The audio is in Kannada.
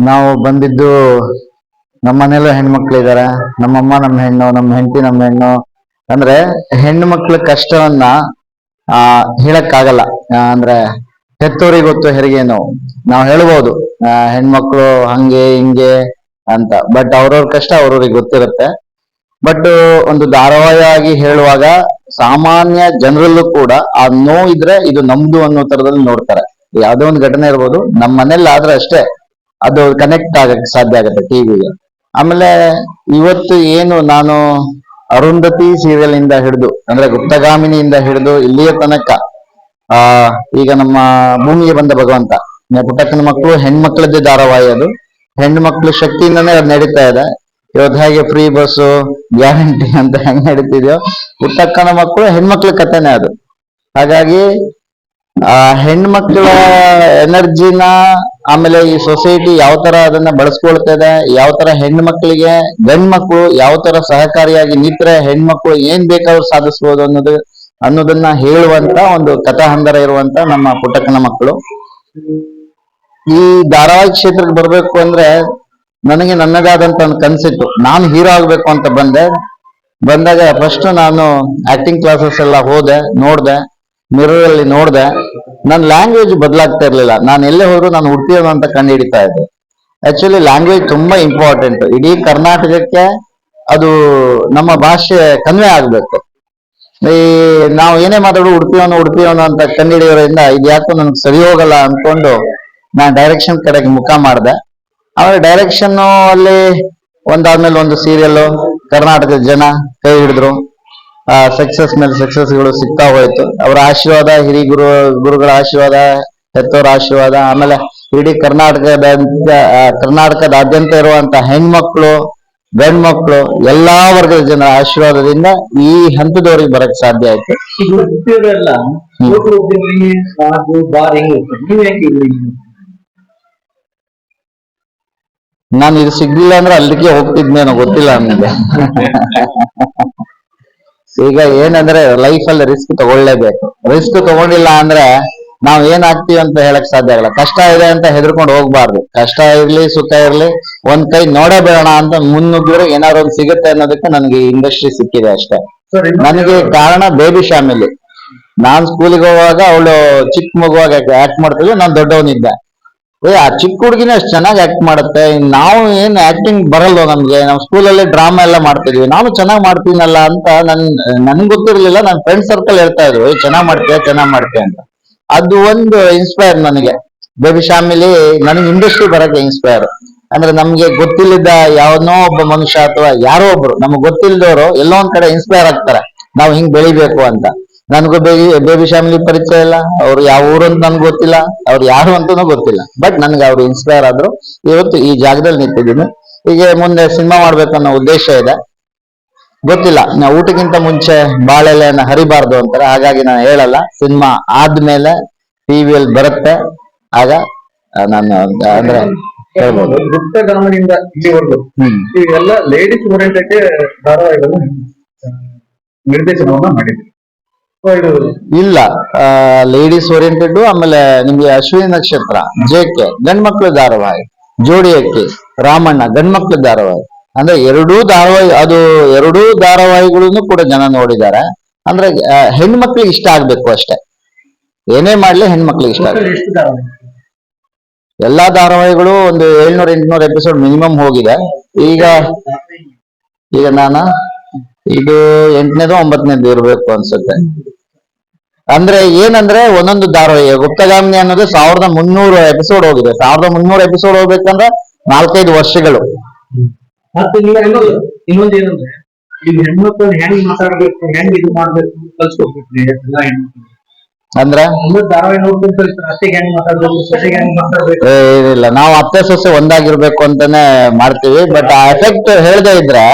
ನಾವು ಬಂದಿದ್ದು ನಮ್ಮ ಮನೇಲೂ ಇದ್ದಾರೆ ನಮ್ಮಮ್ಮ ನಮ್ಮ ಹೆಣ್ಣು, ನಮ್ಮ ಹೆಂಡತಿ ನಮ್ಮ ಹೆಣ್ಣು. ಅಂದ್ರೆ ಹೆಣ್ಣು ಮಕ್ಳ ಕಷ್ಟವನ್ನ, ಆ, ಹೇಳಕ್ಕಾಗಲ್ಲ. ಅಂದ್ರೆ ಹೆತ್ತೋರಿಗೆ ಗೊತ್ತು ಹೆರಿಗೆ ನೋವು. ನಾವು ಹೇಳ್ಬೋದು ಹೆಣ್ಮಕ್ಳು ಹಂಗೆ, ಹಿಂಗೆ ಅಂತ. ಬಟ್ ಅವ್ರವ್ರ ಕಷ್ಟ ಅವ್ರವ್ರಿಗೆ ಗೊತ್ತಿರುತ್ತೆ. ಬಟ್ ಒಂದು ಧಾರಾವಾಹಿಯಾಗಿ ಹೇಳುವಾಗ ಸಾಮಾನ್ಯ ಜನರಲ್ಲೂ ಕೂಡ ಆ ನೋವು ಇದ್ರೆ ಇದು ನಮ್ದು ಅನ್ನೋ ತರದಲ್ಲಿ ನೋಡ್ತಾರೆ. ಯಾವ್ದೋ ಒಂದು ಘಟನೆ ಇರ್ಬೋದು. ನಮ್ಮ ಮನೇಲಿ ಆದ್ರೆ ಅಷ್ಟೇ. ಅದು ಕನೆಕ್ಟ್ ಆಗಕ್ಕೆ ಸಾಧ್ಯ ಆಗುತ್ತೆ ಟಿವಿಗೆ ಆಮೇಲೆ ಇವತ್ತು ಏನು ನಾನು ಅರುಂಧತಿ ಸೀರಿಯಲ್ ಇಂದ ಹಿಡಿದು, ಅಂದ್ರೆ ಗುಪ್ತಗಾಮಿನಿಯಿಂದ ಹಿಡಿದು ಇಲ್ಲಿಯ ತನಕ, ಆ, ಈಗ ನಮ್ಮ ಭೂಮಿಗೆ ಬಂದ ಭಗವಂತ ಪುಟ್ಟಕ್ಕನ ಮಕ್ಕಳು, ಹೆಣ್ಮಕ್ಳದ್ದೇ ಧಾರಾವಾಹಿ ಅದು. ಹೆಣ್ಣು ಮಕ್ಳು ಶಕ್ತಿಯಿಂದನೇ ಅದು ನಡೀತಾ ಇದೆ. ಇವತ್ತು ಹೇಗೆ ಫ್ರೀ ಬಸ್ಸು ಗ್ಯಾರಂಟಿ ಅಂತ ಹೆಂಗ್ ನಡೀತಿದ್ಯೋ, ಪುಟ್ಟಕ್ಕನ ಮಕ್ಕಳು ಹೆಣ್ಮಕ್ಳ ಕಥೆನೇ ಅದು. ಹಾಗಾಗಿ, ಆ, ಹೆಣ್ಮಕ್ಳ ಎನರ್ಜಿನ ಆಮೇಲೆ ಈ ಸೊಸೈಟಿ ಯಾವ ತರ ಅದನ್ನ ಬಳಸ್ಕೊಳ್ತಾ ಇದೆ ಯಾವ ತರ ಹೆಣ್ಮಕ್ಳಿಗೆ ಗಂಡ್ ಮಕ್ಕಳು ಯಾವ ತರ ಸಹಕಾರಿಯಾಗಿ ನಿಂತರೆ ಹೆಣ್ಮಕ್ಳು ಏನ್ ಬೇಕಾದ್ರೂ ಸಾಧಿಸ್ಬೋದು ಅನ್ನೋದು, ಅನ್ನೋದನ್ನ ಹೇಳುವಂತ ಒಂದು ಕಥಾ ಹಂದರ ಇರುವಂತ ನಮ್ಮ ಪುಟ್ಟಕ್ಕನ ಮಕ್ಕಳು. ಈ ಧಾರಾವಾಹಿ ಕ್ಷೇತ್ರಕ್ಕೆ ಬರ್ಬೇಕು ಅಂದ್ರೆ ನನಗೆ ನನ್ನದಾದಂತ ಒಂದು ಕನ್ಸಿತ್ತು. ನಾನು ಹೀರೋ ಆಗ್ಬೇಕು ಅಂತ ಬಂದೆ. ಬಂದಾಗ ಫಸ್ಟ್ ನಾನು ಆಕ್ಟಿಂಗ್ ಕ್ಲಾಸಸ್ ಎಲ್ಲ ಹೋದೆ, ನೋಡ್ದೆ ಮಿರರ್ ಅಲ್ಲಿ ನೋಡ್ದೆ. ನನ್ನ ಲ್ಯಾಂಗ್ವೇಜ್ ಬದಲಾಗ್ತಾ ಇರಲಿಲ್ಲ. ನಾನು ಎಲ್ಲೇ ಹೋದ್ರು ನಾನು ಉಡುಪಿಯವನು ಅಂತ ಕಂಡು ಹಿಡಿತಾ ಇದ್ದೆ. ಆಕ್ಚುಲಿ ಲ್ಯಾಂಗ್ವೇಜ್ ತುಂಬಾ ಇಂಪಾರ್ಟೆಂಟ್ ಇಡೀ ಕರ್ನಾಟಕಕ್ಕೆ ಅದು ನಮ್ಮ ಭಾಷೆ ಕನ್ವೆ ಆಗ್ಬೇಕು. ಈ ನಾವು ಏನೇ ಮಾತಾಡು ಉಡುಪಿಯವನು ಉಡುಪಿಯವನು ಅಂತ ಕಂಡಿಡಿಯೋದ್ರಿಂದ ಇದು ಯಾಕೋ ನನ್ಗೆ ಸರಿ ಹೋಗಲ್ಲ ಅನ್ಕೊಂಡು ನಾನು ಡೈರೆಕ್ಷನ್ ಕಡೆಗೆ ಮುಖ ಮಾಡಿದೆ. ಆಮೇಲೆ ಡೈರೆಕ್ಷನ್ ಅಲ್ಲಿ ಒಂದಾದ್ಮೇಲೆ ಒಂದು ಸೀರಿಯಲ್ ಕರ್ನಾಟಕದ ಜನ ಕೈ ಹಿಡಿದ್ರು. ಸಕ್ಸಸ್ ಮೇಲೆ ಸಕ್ಸಸ್ಗಳು ಸಿಗ್ತಾ ಹೋಯ್ತು. ಅವರ ಆಶೀರ್ವಾದ ಹಿರಿ ಗುರು ಗುರುಗಳ ಆಶೀರ್ವಾದ ಹೆತ್ತವರ ಆಶೀರ್ವಾದ ಆಮೇಲೆ ಇಡೀ ಕರ್ನಾಟಕದ ಕರ್ನಾಟಕದಾದ್ಯಂತ ಇರುವಂತ ಹೆಣ್ಮಕ್ಳು ಗಂಡ್ಮಕ್ಳು ಎಲ್ಲಾ ವರ್ಗದ ಜನರ ಆಶೀರ್ವಾದದಿಂದ ಈ ಹಂತದವರಿಗೆ ಬರಕ್ ಸಾಧ್ಯ ಆಯ್ತು. ನಾನು ಇದು ಸಿಗ್ಲಿಲ್ಲ ಅಂದ್ರೆ ಅಲ್ಲಿಗೆ ಹೋಗ್ತಿದ್ನೇನೋ ಗೊತ್ತಿಲ್ಲ ನನಗೆ. ಈಗ ಏನಂದ್ರೆ ಲೈಫ್ ಅಲ್ಲಿ ರಿಸ್ಕ್ ತಗೊಳ್ಳೇಬೇಕು. ರಿಸ್ಕ್ ತಗೊಂಡಿಲ್ಲ ಅಂದ್ರೆ ನಾವ್ ಏನ್ ಆಗ್ತೀವಿ ಅಂತ ಹೇಳಕ್ ಸಾಧ್ಯ ಆಗಲ್ಲ. ಕಷ್ಟ ಇದೆ ಅಂತ ಹೆದರ್ಕೊಂಡು ಹೋಗ್ಬಾರ್ದು. ಕಷ್ಟ ಇರ್ಲಿ ಸುಖ ಇರ್ಲಿ ಒಂದ್ ಕೈ ನೋಡೇ ಬೇಡ ಅಂತ ಮುನ್ನುಗ್ಗಿದ್ರೆ ಏನಾದ್ರು ಒಂದ್ ಸಿಗುತ್ತೆ ಅನ್ನೋದಕ್ಕೆ ನನ್ಗೆ ಇಂಡಸ್ಟ್ರಿ ಸಿಕ್ಕಿದೆ ಅಷ್ಟೇ. ನನಗೆ ಕಾರಣ ಬೇಬಿ ಫ್ಯಾಮಿಲಿ ನಾನ್ ಸ್ಕೂಲಿಗೆ ಹೋಗುವಾಗ ಅವಳು ಚಿಕ್ಕ ಮಗುವಾಗ ಆಕ್ಟ್ ಮಾಡ್ತಿದ್ವಿ ನಾನ್ ದೊಡ್ಡವನಿದ್ದೆ. ಏ ಆ ಚಿಕ್ಕ ಹುಡುಗಿನ ಅಷ್ಟು ಚೆನ್ನಾಗಿ ಆಕ್ಟ್ ಮಾಡುತ್ತೆ. ನಾವು ಏನ್ ಆಕ್ಟಿಂಗ್ ಬರಲ್ವ ನಮ್ಗೆ? ಸ್ಕೂಲ್ ಸ್ಕೂಲಲ್ಲಿ ಡ್ರಾಮಾ ಎಲ್ಲ ಮಾಡ್ತಿದ್ವಿ. ನಾನು ಚೆನ್ನಾಗಿ ಮಾಡ್ತೀನಲ್ಲ ಅಂತ ನನ್, ನನ್ಗೆ ಗೊತ್ತಿರ್ಲಿಲ್ಲ. ನನ್ನ ಫ್ರೆಂಡ್ ಸರ್ಕಲ್ ಹೇಳ್ತಾ ಇದ್ರು. ಚೆನ್ನಾಗಿ ಚೆನ್ನಾಗ್ ಮಾಡ್ತೀಯ? ಚೆನ್ನಾಗ್ ಮಾಡ್ತೀಯ ಅಂತ. ಅದು ಒಂದು ಇನ್ಸ್ಪೈರ್ ನನಗೆ. ಬೇಬಿ ಶಾಮಿಲಿ ನನಗೆ ಇಂಡಸ್ಟ್ರಿ ಬರಕ್ಕೆ ಇನ್ಸ್ಪೈರ್ ಅಂದ್ರೆ ನಮ್ಗೆ ಗೊತ್ತಿಲ್ಲದ ಯಾವನೋ ಒಬ್ಬ ಮನುಷ್ಯ ಅಥವಾ ಯಾರೋ ಒಬ್ರು, ನಮ್ಗೆ ಗೊತ್ತಿಲ್ಲದವರು ಎಲ್ಲೋ ಒಂದ್ ಕಡೆ ಇನ್ಸ್ಪೈರ್ ಆಗ್ತಾರೆ. ನಾವು ಹಿಂಗ್ ಬೆಳಿಬೇಕು ಅಂತ. ನನಗೂ ಬೇಬಿ ಬೇಬಿ ಫ್ಯಾಮಿಲಿ ಪರಿಚಯ ಇಲ್ಲ. ಅವ್ರು ಯಾವ ಊರು ಅಂತ ನನ್ಗೆ ಗೊತ್ತಿಲ್ಲ. ಅವ್ರು ಯಾರು ಅಂತಾನೂ ಗೊತ್ತಿಲ್ಲ. ಬಟ್ ನನ್ಗೆ ಅವ್ರು ಇನ್ಸ್ಪೈರ್ ಆದ್ರು. ಇವತ್ತು ಈ ಜಾಗದಲ್ಲಿ ನಿಂತಿದ್ದೀನಿ. ಹೀಗೆ ಮುಂದೆ ಸಿನಿಮಾ ಮಾಡ್ಬೇಕನ್ನೋ ಉದ್ದೇಶ ಇದೆ. ಗೊತ್ತಿಲ್ಲ. ನಾ ಊಟಕ್ಕಿಂತ ಮುಂಚೆ ಬಾಳೆಲೆಯನ್ನ ಹರಿಬಾರ್ದು ಅಂತಾರೆ. ಹಾಗಾಗಿ ನಾನು ಹೇಳಲ್ಲ. ಸಿನಿಮಾ ಆದ್ಮೇಲೆ ಟಿವಿಯಲ್ಲಿ ಬರುತ್ತೆ. ಆಗ ನಾನು ಅಂದ್ರೆ ಹೇಳ್ಬೋದು. ಇಲ್ಲಿವರೆಗೂ ಇವೆಲ್ಲ ಲೇಡೀಸ್ ಓರಿಯೆಂಟೆಡ್ ಧಾರಾವಾಹಿಗಳನ್ನು ನಿರ್ದೇಶನವನ್ನ ಮಾಡಿದ್ರಿ ಇಲ್ಲ ಲೇಡೀಸ್ ಓರಿಯೆಂಟೆಡ್ ಆಮೇಲೆ ನಿಮ್ಗೆ ಅಶ್ವಿನಿ ನಕ್ಷತ್ರ ಜೆ ಕೆ ಗಂಡ್ಮಕ್ಳು ಧಾರಾವಾಹಿ ಜೋಡಿ ಅಕ್ಕಿ ರಾಮಣ್ಣ ಗಂಡ್ಮಕ್ಳು ಧಾರಾವಾಹಿ. ಅಂದ್ರೆ ಎರಡೂ ಧಾರಾವಾಹಿ ಅದು ಎರಡೂ ಧಾರಾವಾಹಿಗಳನ್ನು ಕೂಡ ಜನ ನೋಡಿದ್ದಾರೆ. ಅಂದ್ರೆ ಹೆಣ್ಮಕ್ಳಿಗೆ ಇಷ್ಟ ಆಗ್ಬೇಕು ಅಷ್ಟೇ. ಏನೇ ಮಾಡ್ಲಿ ಹೆಣ್ಮಕ್ಳಿಗೆ ಇಷ್ಟ ಎಲ್ಲಾ ಧಾರಾವಾಹಿಗಳು ಒಂದು ಏಳ್ನೂರ ಎಂಟ್ನೂರ ಎಪಿಸೋಡ್ ಮಿನಿಮಮ್ ಹೋಗಿದೆ. ಈಗ ಈಗ ನಾನು? ಇದು ಎಂಟನೇದು ಒಂಬತ್ತನೇದು ಇರ್ಬೇಕು ಅನ್ಸುತ್ತೆ. ಅಂದ್ರೆ ಏನಂದ್ರೆ ಒಂದೊಂದು ಧಾರಾವಾಹಿ. ಗುಪ್ತಗಾಮಿನಿ ಅನ್ನೋದು ಸಾವಿರದ ಮುನ್ನೂರು ಎಪಿಸೋಡ್ ಹೋಗಿದೆ. ಸಾವಿರದ ಮುನ್ನೂರು ಎಪಿಸೋಡ್ ಹೋಗ್ಬೇಕಂದ್ರೆ ನಾಲ್ಕೈದು ವರ್ಷಗಳು. ಮತ್ತೆ ಇನ್ನೊಂದು ಇನ್ನೊಂದು ಏನಂದ್ರೆ ಈಗ ಹೆಣ್ಮಕ್ಳು ಹೆಂಗ್ ಮಾತಾಡ್ಬೇಕು ಹೆಂಗ್ ಇದು ಮಾಡ್ಬೇಕು ಕಲ್ಸ್ಕೊಡ್ಬೇಕ್ರಿ ಎಲ್ಲ ಹೆಣ್ಮಕ್ಳು ಅಂದ್ರೆ? ಒಂದು ಧಾರಾವಾಹಿ ನೋಡ್ಕೊಂಡು ಕಲಿಸ್ತಾರೆ ಹೆಂಗ್ ಮಾತಾಡ್ಬೇಕು ಸೊಸೆಗೆ ಹೆಂಗ್ ಮಾತಾಡ್ಬೇಕು. ಏ, ಏನಿಲ್ಲ ನಾವು ಅತ್ತೆ ಸೊಸೆ ಒಂದಾಗಿರ್ಬೇಕು ಅಂತಾನೆ ಮಾಡ್ತೀವಿ ಬಟ್ ಆ ಎಫೆಕ್ಟ್ ಹೇಳ್ದೆ ಇದ್ರೆ